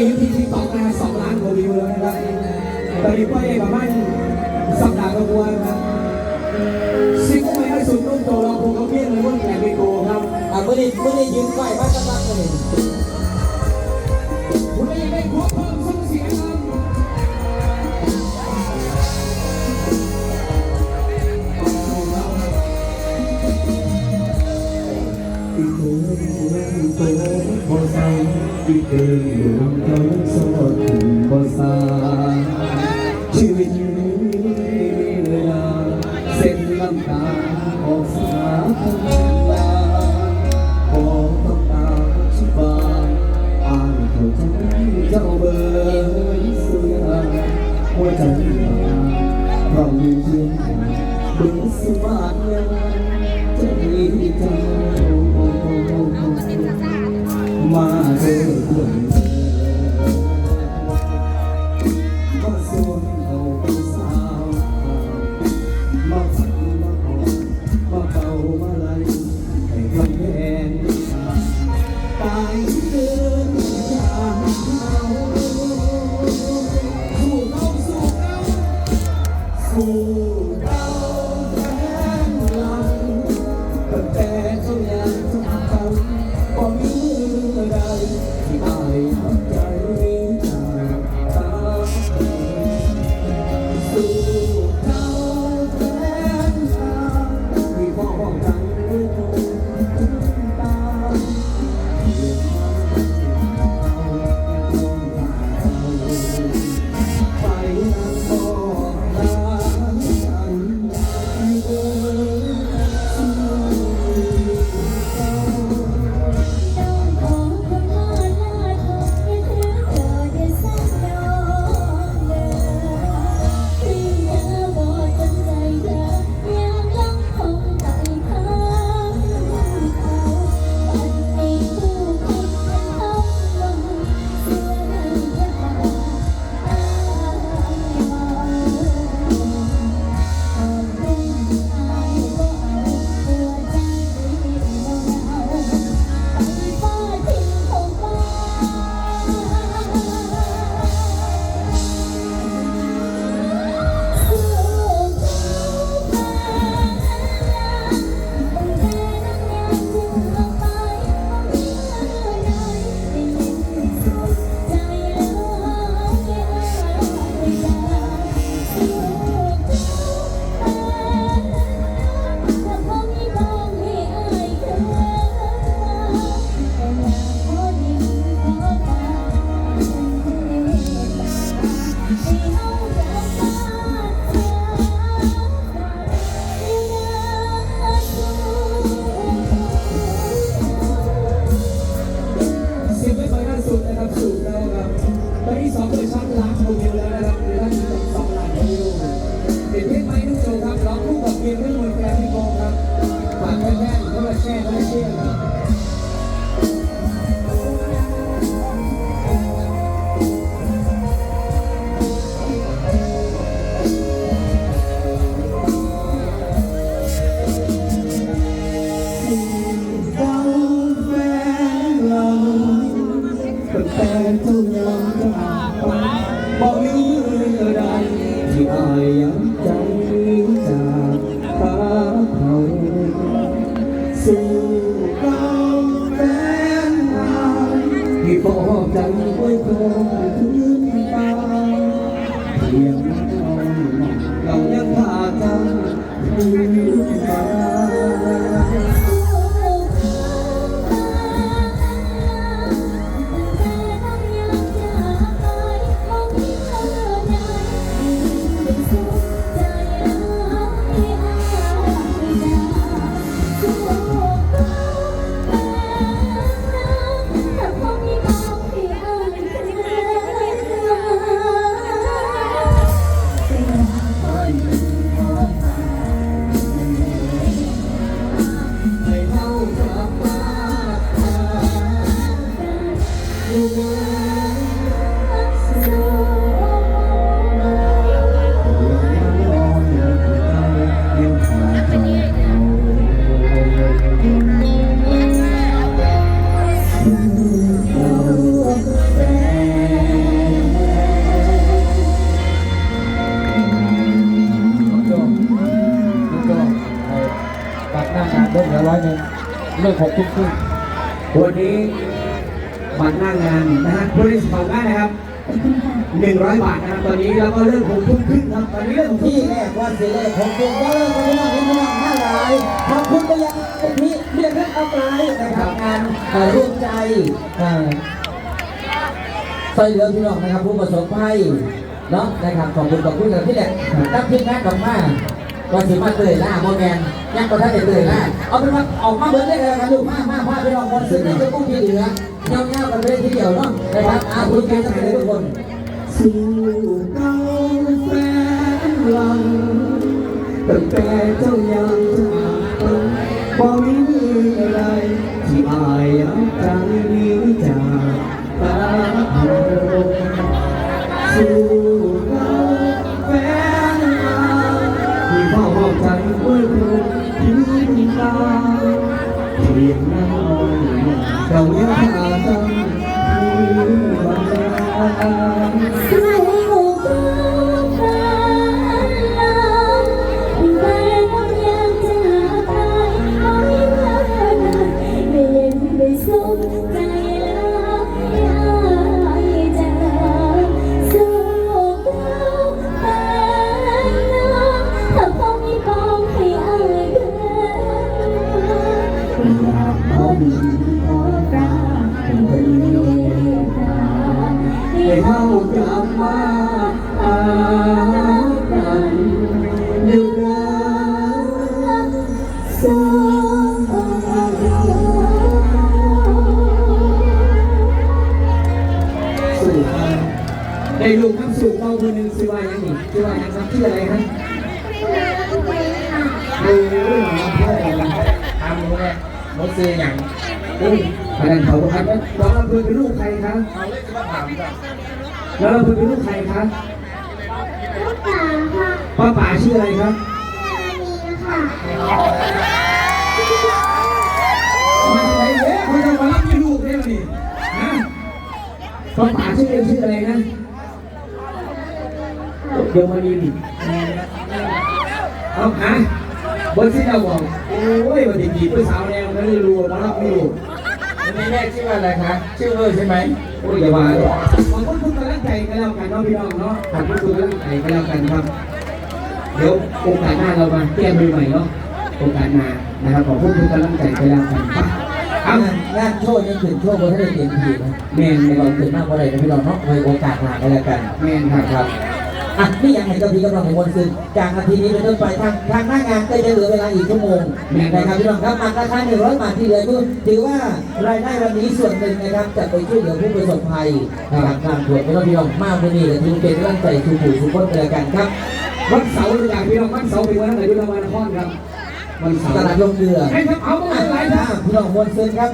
นยูที่ที่สอกนะสองล้านกว่าวิวแล้วนะครับตอนนี้เป้ยประมาณสัปดาห์กว่าครับซิงเกิลใหม่ล่าสุดนุ่งโตเราคงเขาเพี้ยนเลยเมื่อแต่ไม่โกครับอะไม่ได้ไม่ได้ยืนไหวบ้านตกการ์เลยคุณได้ยังได้ควบ กันเรามีเพียงเด็กสิบาทเงินจะมีกันมาเจอคนมาสวน คู่เรา แต่ทุกอย่างจะานไปบอกมีอะไรที่อายยังใจจากตาเขาสู่เราแฟนทางที่ปอบใจไว้คนตาเพียงเราเรายังขาใจคืนตา หกทุกคู่วันนี้บัตรหน้างานนะฮะบริษัทของได้นะครับหนึ่งร้อยบาทนะครับตอนนี้แล้วก็เริ่มหกทุ่มครึ่งครับตอนนี้เริ่มหกที่แรกวันเสียเลยของคุณก็เริ่มมาที่นั่งที่นั่งห้าหลายขอบคุณไปยังพี่เรียกนักเอาไลนะครับงานเอ่ร่วมใจต่อช่วยเหลือพี่น้องนะครับผู้ประสบภัยเนาะนะครับขอบคุณขอบคุณกับพี่แหละตั้งทีมงานกลับมา วันสิมาเตยหน้าโมแมนยังก็ท่านได้เตยหน้าเอาเป็นว่าออกมาเบิร์ดได้เลยครับลูกมามาพาไปลองคนซื้อนี่จะกู้พี่เหลือเงาเงากันไปทีเดียวเนาะนะครับอาคุณแกจะไปทุกคนสู่เก่าแฟนหลังตั้งแต่เจ้ายัง เพียนั้นเรายังหากันที่บ้านสู่ฟ้าา ออย่างอุ้ยอันนั้นเขาครับน้องลำพูนเป็นลูกใครครับเขาเล่นมาถามกันน้องลำพูนเป็นลูกใครครับลูกตาค่ะป้าป๋าชื่ออะไรครับมีค่ะมาจากไหนเอ๊ะเขาจะมารับมีลูกได้ไหมนี่ฮะป้าป๋าชื่อเล่นชื่ออะไรนะเดี๋ยวมาดีดิเอาฮะ บนที่เราบอกโอ้ยวันดีๆเพื่อสาวแนวนั้นเลยรู้มารับไม่รู้วันนี้แม่ชื่อว่าอะไรคะ ชื่อเวอร์ใช่ไหมโอ้ยอย่ามาเลยขอบคุณคุณกำลังใจกันแล้วกันเนาะพี่น้องเนาะขอบคุณคุณกำลังใจกันแล้วกันครับ เดี๋ยวโอกาสหน้าเรามาแก้มือใหม่เนาะโอกาสหน้านะครับขอบคุณคุณกำลังใจกันแล้วกันครับอางานงานโชว์ยังถึงโชว์บนทะเลเต็มทีนะแม่นในในเราถึงมากกว่าไรนะพี่น้องเนาะไว้โอกาสหน้ากันแล้วกันแม่นครับ ครับอะนี่ยังไงก็พี่กำลังในวันซึ่งจากนาทีนี้เป็นต้นไปทางทางหน้างานก็จะเหลือเวลาอีกชั่วโมงนะครับพี่น้องครับมาราคา100บาทที่เหลือก็ถือว่ารายได้วันนี้ส่วนหนึ่งนะครับจะไปช่วยเหลือผู้ประสบภัยจากการตรวจไม่ต้องพี่น้องมากที่นี่เลยถือเป็นกำลังใจทุกผู้ทุกคนเลยกันครับวันเสาร์จากพี่น้องวันเสาร์เป็นวันอะไรพี่น้องวันนครครับวันเสาร์ตลาดลงเรือให้ครับเอาเมื่อไหร่อะครับพี่น้องมวลซืนครับ